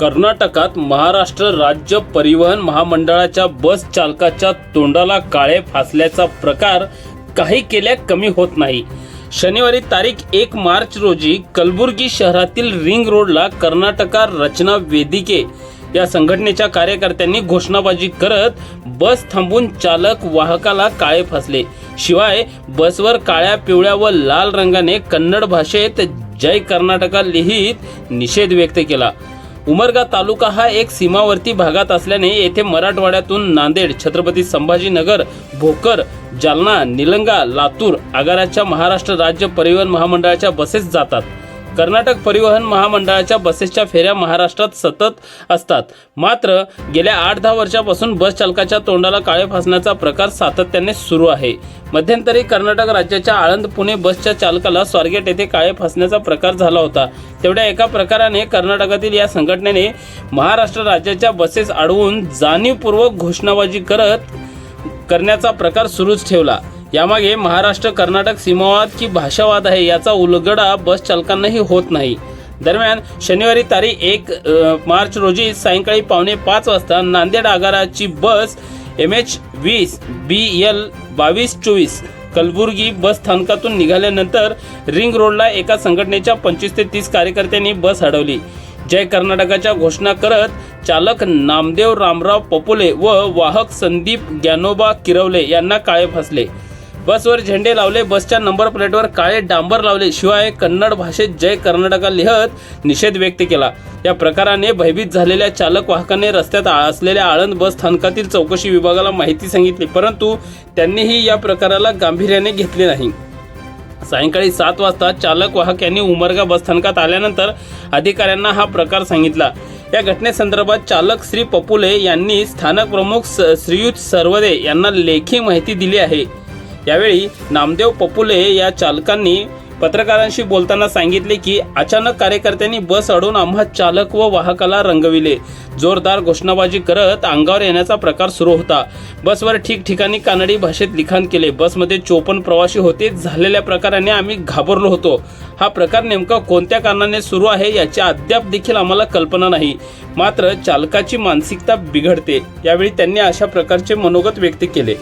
कर्नाटकात महाराष्ट्र राज्य परिवहन महामंडळाच्या बस चालकाच्या तोंडाला काळे फासल्याचा प्रकार काही केल्या कमी होत नाही. शनिवारी तारीख एक मार्च रोजी कलबुर्गी शहरातील रिंग रोडला कर्नाटका रचना वेदिके या संघटनेच्या कार्यकर्त्यांनी घोषणाबाजी करत बस थांबून चालक वाहकाला काळे फासले. शिवाय बसवर काळ्या पिवळ्या व लाल रंगाने कन्नड भाषेत जय कर्नाटका लिहित निषेध व्यक्त केला. उमरगा तालुका हा एक सीमावर्ती भागात असल्याने येथे मराठवाड्यातून नांदेड छत्रपती संभाजीनगर भोकर जालना निलंगा लातूर आगाराच्या महाराष्ट्र राज्य परिवहन महामंडळाच्या बसेस जातात. कर्नाटक परिवहन महामंडळाच्या बसेसच्या फेऱ्या महाराष्ट्रात सतत असतात. मात्र गेल्या आठ दहा वर्षापासून बस चालकाच्या तोंडाला काळे फासण्याचा प्रकार सातत्याने सुरू आहे. मध्यंतरी कर्नाटक राज्याच्या आळंद पुणे बसच्या चालकाला स्वारगेट येथे काळे फासण्याचा प्रकार झाला होता. तेवढ्या एका प्रकाराने कर्नाटकातील या संघटनेने महाराष्ट्र राज्याच्या बसेस अडवून जाणीवपूर्वक घोषणाबाजी करत करण्याचा प्रकार सुरूच ठेवला. यामागे महाराष्ट्र कर्नाटक सीमावाद की भाषावाद आहे याचा उलगडा बस चालकांनाही होत नाही. दरम्यान शनिवारी तारीख एक मार्च रोजी सायंकाळी पावणे पाच वाजता नांदेड आगाराची बस एम एच वीस बी एल बावीस चोवीस कलबुर्गी बस स्थानकातून निघाल्यानंतर रिंग रोडला एका संघटनेच्या पंचवीस ते तीस कार्यकर्त्यांनी बस अडवली. जय कर्नाटकाच्या घोषणा करत चालक नामदेव रामराव पपोले व वाहक संदीप ज्ञानोबा किरवले यांना काळे फासले. बसवर झेंडे लावले बसच्या नंबर प्लेटवर काळे डांबर लावले. शिवाय कन्नड भाषेत जय कर्नाटका लिहत निषेध व्यक्त केला. या प्रकाराने भयभीत झालेल्या चालक वाहकाने रस्त्यात आ- असलेल्या आळंद बस स्थानकातील चौकशी विभागाला माहिती सांगितली परंतु त्यांनीही या प्रकाराला गांभीर्याने घेतले नाही. सायंकाळी सात वाजता चालक वाहक यांनी उमरगा बसस्थानकात आल्यानंतर अधिकाऱ्यांना हा प्रकार सांगितला. या घटनेसंदर्भात चालक श्री पपुले यांनी स्थानक प्रमुख स- श्रीयुत सर्वदे यांना लेखी माहिती दिली आहे. यावेळी नामदेव पपुले या चालकांनी पत्रकारांशी बोलताना सांगितले की अचानक कार्यकर्त्यांनी बस अडवून आम्हा चालक व वाहकाला रंगविले. जोरदार घोषणाबाजी करत अंगावर येण्याचा प्रकार सुरू होता. बसवर ठिकठिकाणी कानडी भाषेत लिखाण केले. बसमध्ये चोपन्न प्रवासी होते. झालेल्या प्रकाराने आम्ही घाबरलो होतो. हा प्रकार नेमका कोणत्या कारणाने सुरू आहे याची अद्याप देखील आम्हाला कल्पना नाही. मात्र चालकाची मानसिकता बिघडते. यावेळी त्यांनी अशा प्रकारचे मनोगत व्यक्त केले.